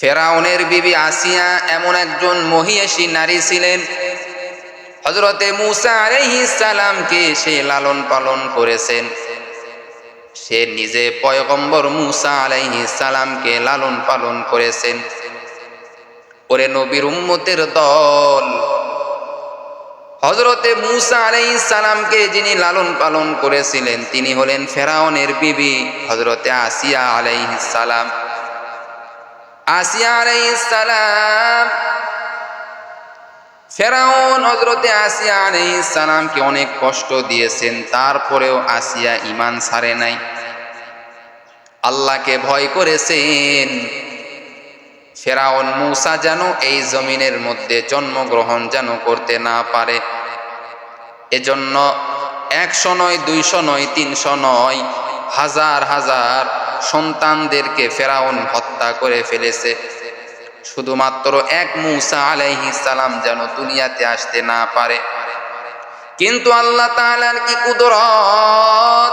ফেরাউনের বিবি আসিয়া এমন একজন মহিষী নারী ছিলেন। হজরতে মুসা সালামকে সে লালন পালন করেছেন। সে নিজে পয়গম্বর মুসা সালামকে লালন পালন করেছেন। ওরে নবীর উম্মতের দল। হজরতে মুসা আলাইহিস সালামকে যিনি লালন পালন করেছিলেন, তিনি হলেন ফেরাউনের বিবি হজরতে আসিয়া আলাইহিস সালাম। আসিয়া আলাইহিস সালাম। ফেরাউন হজরতে আসিয়া আলাইহিস সালামকে অনেক কষ্ট দিয়েছেন, তারপরেও আসিয়া ইমান ছাড়ে নাই। আল্লাহকে ভয় করেছেন। ফেরাউন মূসা যেন এই জমিনের মধ্যে জন্মগ্রহণ যেন করতে না পারে। এজন্য একশো নয়, দুইশো নয়, তিনশো নয়, হাজার হাজার সন্তানদেরকে ফেরাউন হত্যা করে ফেলেছে। শুধুমাত্র এক মুসা আলাইহি সালাম যেন দুনিয়াতে আসতে না পারে। কিন্তু আল্লাহ তাআলার কি কুদরত?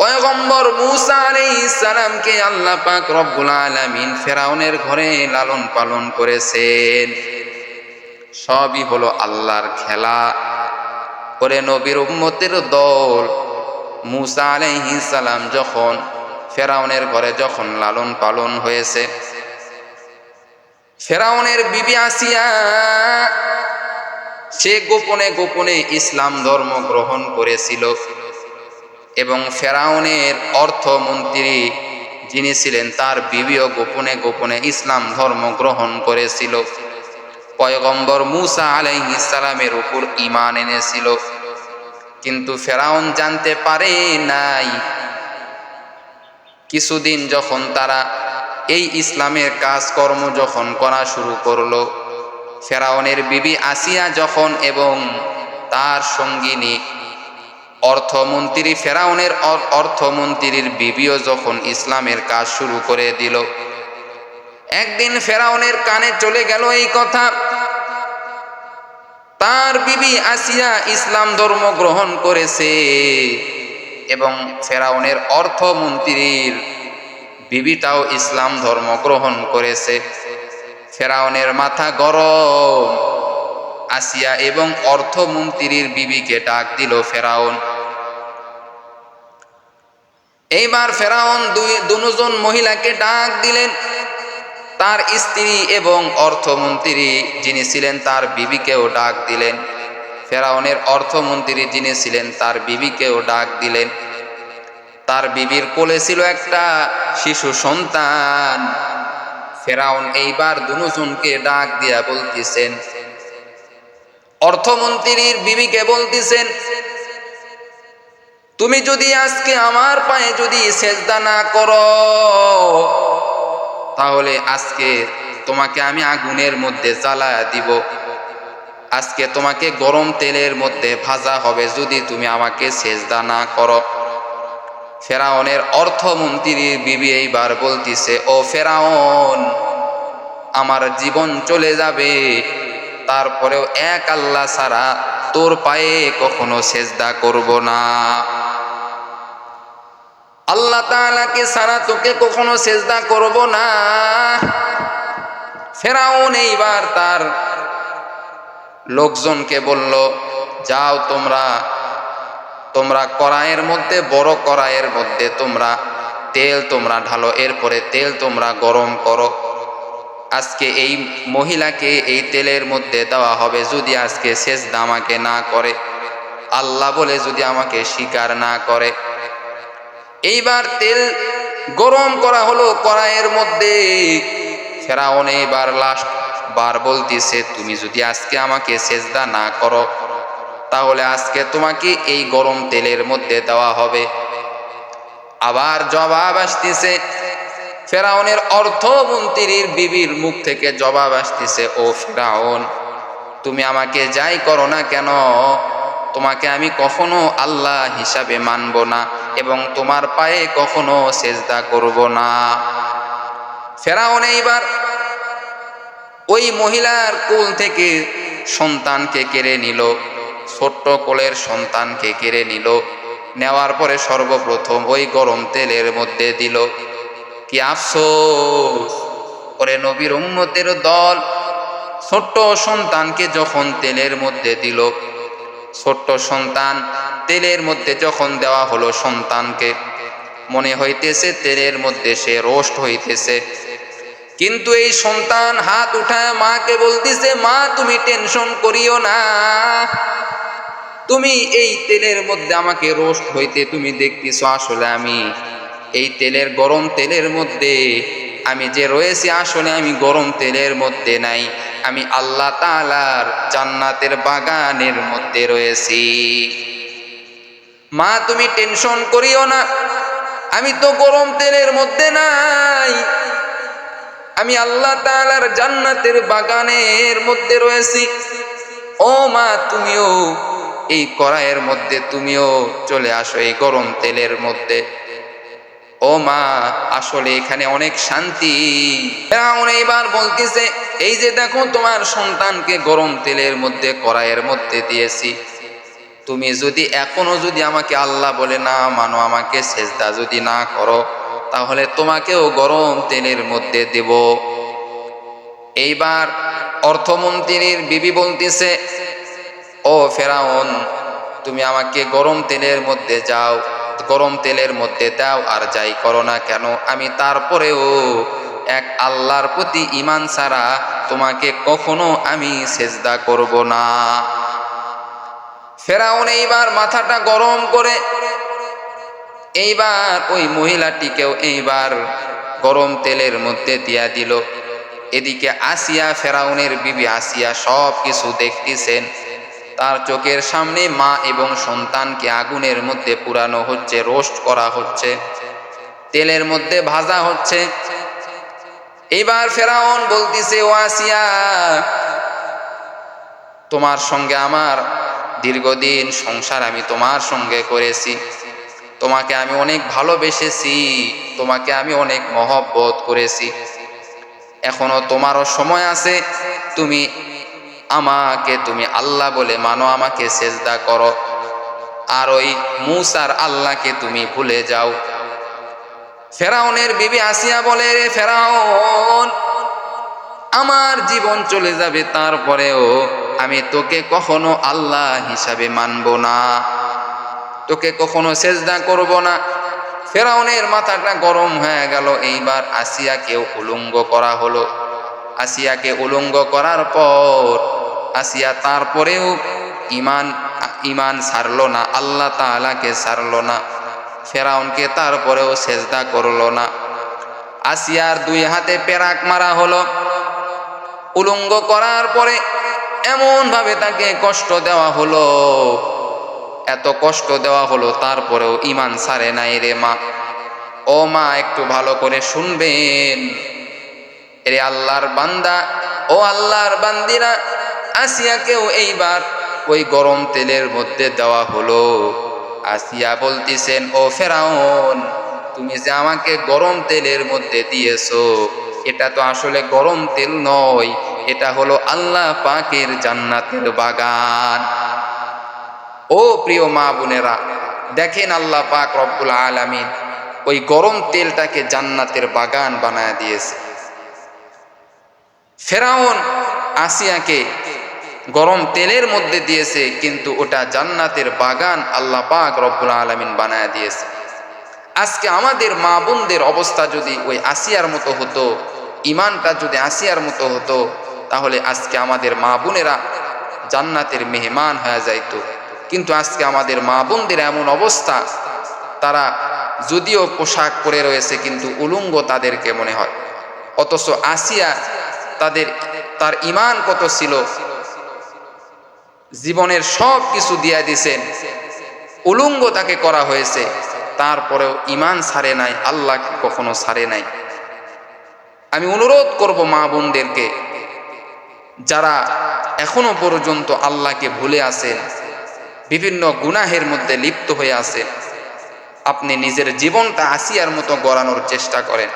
পয়গম্বর মুসা আলাইহিস সালামকে আল্লাহ পাক রব্বুল আলামিন ফেরাউনের ঘরে লালন পালন করেছেন। সবই হলো আল্লাহর খেলা। করে নবীর উম্মতের দল মুসা আলাইহিস সালাম যখন ফেরাউনের ঘরে যখন লালন পালন হয়েছে, ফেরাউনের বিবি আসিয়া, সে গোপনে গোপনে ইসলাম ধর্ম গ্রহণ করেছিল এবং ফেরাউনের অর্থমন্ত্রী যিনি ছিলেন, তার বিবিও গোপনে গোপনে ইসলাম ধর্ম গ্রহণ করেছিল। পয়গম্বর মুসা আলাইহি সালামের উপর ইমান এনেছিল। কিন্তু ফেরাউন জানতে পারে নাই। কিছুদিন যখন তারা এই ইসলামের কাজকর্ম যখন করা শুরু করল, ফেরাউনের বিবি আসিয়া যখন এবং তার সঙ্গিনী অর্থমন্ত্রী ফেরাউনের অর্থমন্ত্রীর বিবিও যখন ইসলামের কাজ শুরু করে দিল, একদিন ফেরাউনের কানে চলে গেল এই কথা। তার বিবি আসিয়া ইসলাম ধর্ম গ্রহণ করেছে এবং ফেরাউনের অর্থমন্ত্রীর বিবিটাও ইসলাম ধর্ম গ্রহণ করেছে। ফেরাউনের মাথা গরম। আসিয়া এবং অর্থমন্ত্রীর বিবিকে ডাক দিল ফেরাউন। এইবার ফেরাউন দুই দুজন মহিলাকে ডাক দিলেন তার স্ত্রী এবং অর্থমন্ত্রী যিনি ছিলেন তার বিবিকেও ডাক দিলেন। ফেরাউনের অর্থমন্ত্রী যিনি ছিলেন তার বিবিকেও ডাক দিলেন। তার বিবির কোলে ছিল একটা শিশু সন্তান। ফেরাউন এইবার দুজনকে ডাক দিয়া বলতেছেন, অর্থমন্ত্রীর বিবিকে বলতেছেন, তুমি যদি আজকে আমার পায়ে যদি সেজদা না করো তাহলে আজকে তোমাকে আমি আগুনের মধ্যে জ্বালায়া দিব। আজকে তোমাকে গরম তেলের মধ্যে ভাজা হবে যদি তুমি আমাকে সেজদা না করো। ফেরাউনের অর্থমন্ত্রীর বিবি এইবার বলতিছে, ও ফেরাউন, আমার জীবন চলে যাবে। তারপরেও এক আল্লাহ ছাড়া তোর পায়ে কখনো সেজদা করব না। আল্লাহ তাআলাকে সারা তোকে কখনো সেজদা করব না। ফেরাউন এইবার তার লোকজনকে বলল, যাও তোমরা তোমরা কড়াইয়ের মধ্যে, বড় কড়াইয়ের মধ্যে তোমরা তেল তোমরা ঢালো, এরপরে তেল তোমরা গরম করো। আজকে এই মহিলাকে এই তেলের মধ্যে দেওয়া হবে, যদি আজকে শেষ আমাকে না করে। আল্লাহ বলে, যদি আমাকে স্বীকার না করে এইবার তেল গরম করা হলো কড়াইয়ের মধ্যে। ফেরাউন এইবার লাস্ট বার বলতেছে, তুমি যদি আজকে আমাকে সেজদা না করো, তাহলে আজকে তোমাকে এই গরম তেলের মধ্যে দেওয়া হবে। আবার জবাব আসতেছে, ফেরাউনের অর্থমন্ত্রীর বিবির মুখ থেকে জবাব আসতেছে, ও ফেরাউন, তুমি আমাকে যাই করো না কেন তোমাকে আমি কখনো আল্লাহ হিসাবে মানব না এবং তোমার পায়ে কখনো সেজদা করব না। ফেরাউন এইবার ওই মহিলার কোল থেকে সন্তানকে কেড়ে নিল, ছোট্ট কোলের সন্তানকে কেড়ে নিল, নেওয়ার পরে সর্বপ্রথম ওই গরম তেলের মধ্যে দিল। কি আফসোস এরপরে নবীর উম্মতের দল। ছোট্ট সন্তানকে যখন তেলের মধ্যে দিল ছোট্ট সন্তান, তেলের মধ্যে যখন দেওয়া হলো সন্তানকে, মনে হইতেছে তেলের মধ্যে সে রোস্ট হইতেছে। কিন্তু এই সন্তান হাত উঠায় মাকে বলতেছে, মা, তুমি টেনশন করিও না। তুমি এই তেলের মধ্যে আমাকে রোস্ট হইতে তুমি দেখতেছ আসলে আমি। এই তেলের গরম তেলের মধ্যে, আমি যে রয়েছি আসলে আমি গরম তেলের মধ্যে নাই। আমি আল্লাহ তালার জান্নাতের বাগানের মধ্যে রয়েছি। মা, তুমি টেনশন করিও না। আমি তো গরম তেলের মধ্যে নাই। আমি আল্লাহ তালার জান্নাতের বাগানের মধ্যে রয়েছি। ও মা, তুমিও এই কড়াইয়ের মধ্যে, তুমিও চলে আসো এই গরম তেলের মধ্যে। ও মা, আসলে এখানে অনেক শান্তি। এইবার বলতেছে এই যে দেখো তোমার সন্তানকে গরম তেলের মধ্যে, কড়াইয়ের মধ্যে দিয়েছি। তুমি যদি এখনও যদি আমাকে আল্লাহ বলে, না, মানো আমাকে সেজদা যদি না করো, তাহলে তোমাকেও গরম তেলের মধ্যে দেব। এইবার অর্থমন্ত্রীর বিবি বলতেছে, ও ফেরাউন, তুমি আমাকে গরম তেলের মধ্যে যাও, গরম তেলের মধ্যে দাও, আর যাই করো না কেন, আমি তারপরেও এক আল্লাহর প্রতি ইমান ছাড়া তোমাকে কখনো আমি সেজদা করব না। ফেরাউন এইবার মাথাটা গরম করে, এইবার ওই মহিলাটিকেও এইবার গরম তেলের মধ্যে দিয়া দিল। এদিকে আসিয়া, ফেরাউনের বিবি আসিয়া সব কিছু দেখতেছেন। তার চোখের সামনে মা এবং সন্তানকে আগুনের মধ্যে পুরানো হচ্ছে, রোস্ট করা হচ্ছে। তেলের মধ্যে ভাজা হচ্ছে। এবার ফেরাউন বলতেছে, ও আসিয়া, তোমার সঙ্গে আমার দীর্ঘদিন সংসার আমি তোমার সঙ্গে করেছি। তোমাকে আমি অনেক ভালোবেসেছি, তোমাকে আমি অনেক মহব্বত করেছি। এখনও তোমারও সময় আছে, তুমি আমাকে, তুমি আল্লাহ বলে মানো, আমাকে সেজদা করো। আর ওই মুসার আল্লাহকে তুমি ভুলে যাও। ফেরাউনের বিবি আসিয়া বলে, রে ফেরাউন, আমার জীবন চলে যাবে, তারপরেও আমি তোকে কখনো আল্লাহ হিসাবে মানব না। তোকে কখনো সেজদা করব না। ফেরাউনের মাথাটা গরম হয়ে গেল। এইবার আসিয়াকে উলঙ্গ করা হলো। আসিয়াকে উলঙ্গ করার পর আসিয়া তারপরেও ইমান ইমান সারলো না, আল্লাহ তালাকে সারল না। ফেরাউনকে তারপরেও সেজদা করল না। আসিয়ার দুই হাতে পেরাক মারা হলো। উলঙ্গ করার পরে এমনভাবে তাকে কষ্ট দেওয়া হলো। এত কষ্ট দেওয়া হলো, তারপরেও ইমান সারে নাই রে মা। ও মা, একটু ভালো করে শুনবেন। রে আল্লাহর বান্দা, ও আল্লাহর বান্দিরা, আসিয়াকেও এইবার ওই গরম তেলের মধ্যে দেওয়া হলো। আসিয়া বলতেছেন, ও ফেরাউন, তুমি যে আমাকে গরম তেলের মধ্যে দিয়েছ, এটা তো আসলে গরম তেল নয়, এটা হলো আল্লাহ পাকের জান্নাতের বাগান। ও প্রিয় মা বোনেরা, দেখেন আল্লাহ পাক রব্বুল আলামিন ওই গরম তেলটাকে জান্নাতের বাগান বানায় দিয়েছে। ফেরাউন আসিয়াকে গরম তেলের মধ্যে দিয়েছে, কিন্তু ওটা জান্নাতের বাগান আল্লাহ পাক রব্বুল আলমিন বানায় দিয়েছে। আজকে আমাদের মা বোনদের অবস্থা যদি ওই আসিয়ার মতো হতো ইমানটা যদি আসিয়ার মতো হতো, তাহলে আজকে আমাদের মা বোনেরা জান্নাতের মেহমান হয়ে যাইতো। কিন্তু আজকে আমাদের মা বোনদের এমন অবস্থা, তারা যদিও পোশাক পরে রয়েছে, কিন্তু উলঙ্গ তাদেরকে মনে হয়। অথচ আসিয়া তাদের, তার ইমান কত ছিল জীবনের সব কিছু দিয়া দিছেন। উলঙ্গ তাকে করা হয়েছে। তারপরেও ইমান সারে নাই, আল্লাহকে কখনো সারে নাই। আমি অনুরোধ করব মা বোনদেরকে, যারা এখনও পর্যন্ত আল্লাহকে ভুলে আছেন, বিভিন্ন গুনাহের মধ্যে লিপ্ত হয়ে আছেন, আপনি নিজের জীবনটা আসিয়ার মতো গড়ানোর চেষ্টা করেন,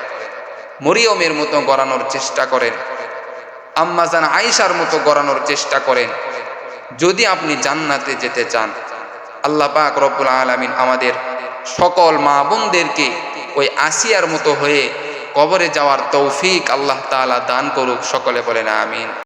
মরিয়মের মতো গড়ানোর চেষ্টা করেন আম্মাজান আয়েশার মতো গড়ানোর চেষ্টা করেন যদি আপনি জান্নাতে যেতে চান, আল্লাহ পাক রব্বুল আলমিন আমাদের সকল মা বোনদেরকে ওই আসিয়ার মতো হয়ে কবরে যাওয়ার তৌফিক আল্লাহ তাআলা দান করুক, সকলে বলেন আমিন।